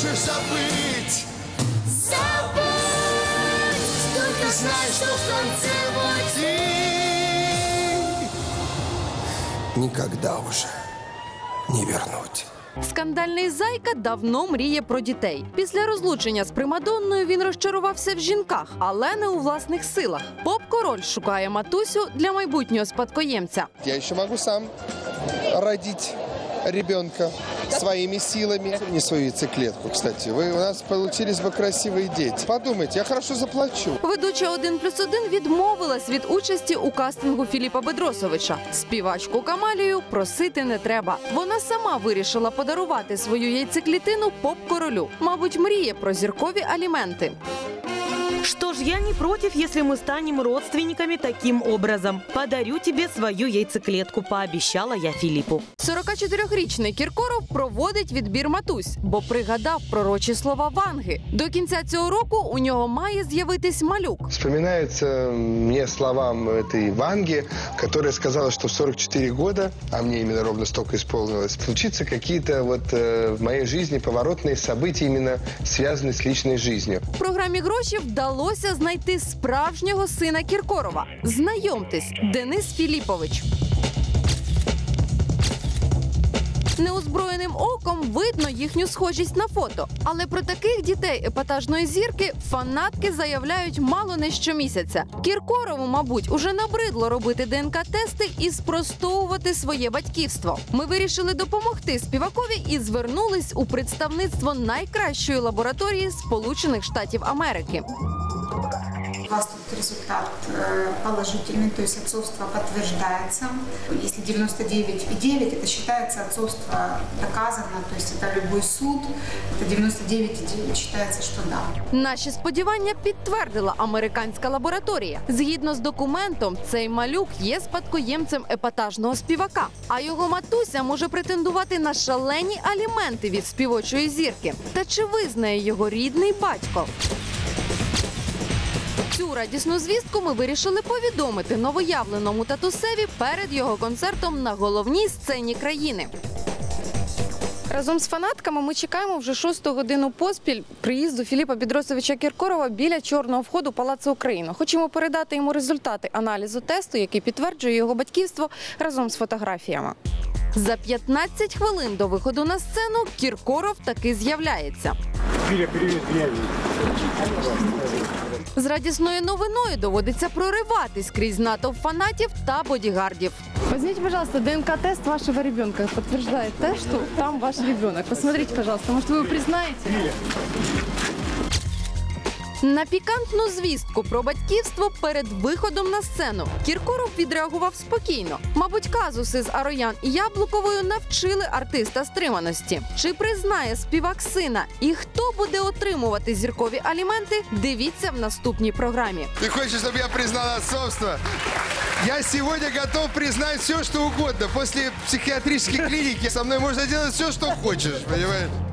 хочешь забыть Забудь, только знай, что в конце пути Никогда уже не вернуть. Скандальний зайка давно мріє про дітей. Після розлучення з примадонною він розчарувався в жінках, але не у власних силах. Поп король шукає матусю для майбутнього спадкоємця. Я еще могу сам родить ребенка своими силами. Не свою яйцеклетку, кстати. Вы у нас получились бы красивые дети. Подумайте, я хорошо заплачу. Ведуча «1 плюс 1» відмовилась від участі у кастингу Філіпа Бедросовича. Співачку Камалію просити не треба. Вона сама вирішила подарувати свою яйцеклітину поп-королю. Мабуть, мріє про зіркові аліменти. Что ж, я не против, если мы станем родственниками таким образом. Подарю тебе свою яйцеклетку, пообещала я Филиппу. 44-річний Кіркоров проводить відбір матусь, бо пригадав пророчі слова Ванги. До кінця цього року у нього має з'явитись малюк. Вспоминаются мне словам этой Ванги, которая сказала, что в 44 года, а мне именно ровно столько исполнилось, случится какие-то вот э, в моей жизни поворотные события, именно связанные с личной жизнью. В програмі гроші вдалося знайти справжнього сина Кіркорова. Знайомтесь, Денис Філіпович. Неозброєним оком видно їхню схожість на фото. Але про таких дітей епатажної зірки фанатки заявляють мало не щомісяця. Кіркорову, мабуть, уже набридло робити ДНК-тести і спростовувати своє батьківство. Ми вирішили допомогти співакові і звернулись у представництво найкращої лабораторії Сполучених Штатів Америки У вас тут результат э, положительный, то есть отцовство подтверждается. Если 99,9, это считается отцовство доказано, то есть это любой суд, это 99,9 считается, что да. Наші сподівання підтвердила американська лабораторія. Згідно з документом, цей малюк є спадкоємцем епатажного співака, а його матуся може претендувати на шалені аліменти від співочої зірки. Та чи визнає його рідний батько? Цю радісну звістку ми вирішили повідомити новоявленому татусеві перед його концертом на головній сцені країни. Разом з фанатками ми чекаємо вже шосту годину поспіль приїзду Філіпа Бідросовича Кіркорова біля чорного входу Палацу Україна. Хочемо передати йому результати аналізу тесту, який підтверджує його батьківство разом з фотографіями. За 15 хвилин до виходу на сцену Кіркоров таки з'являється. З радісною новиною доводиться прориватись крізь натовп фанатів та бодігардів. Возьмите, пожалуйста, ДНК-тест вашего ребенка. Подтверждает тест, что там ваш ребенок. Посмотрите, пожалуйста, может, вы его признаете? На пікантну звістку про батьківство перед виходом на сцену Кіркоров відреагував спокійно. Мабуть, казуси з Ароян і Яблуковою навчили артиста стриманості. Чи признає співак сина і хто буде отримувати зіркові аліменти? Дивіться в наступній програмі. Ты хочешь, чтобы я признал отцовство? Я сегодня готов признать все, что угодно. После психиатрической клиники со мной можно делать все, что хочешь, понимаешь?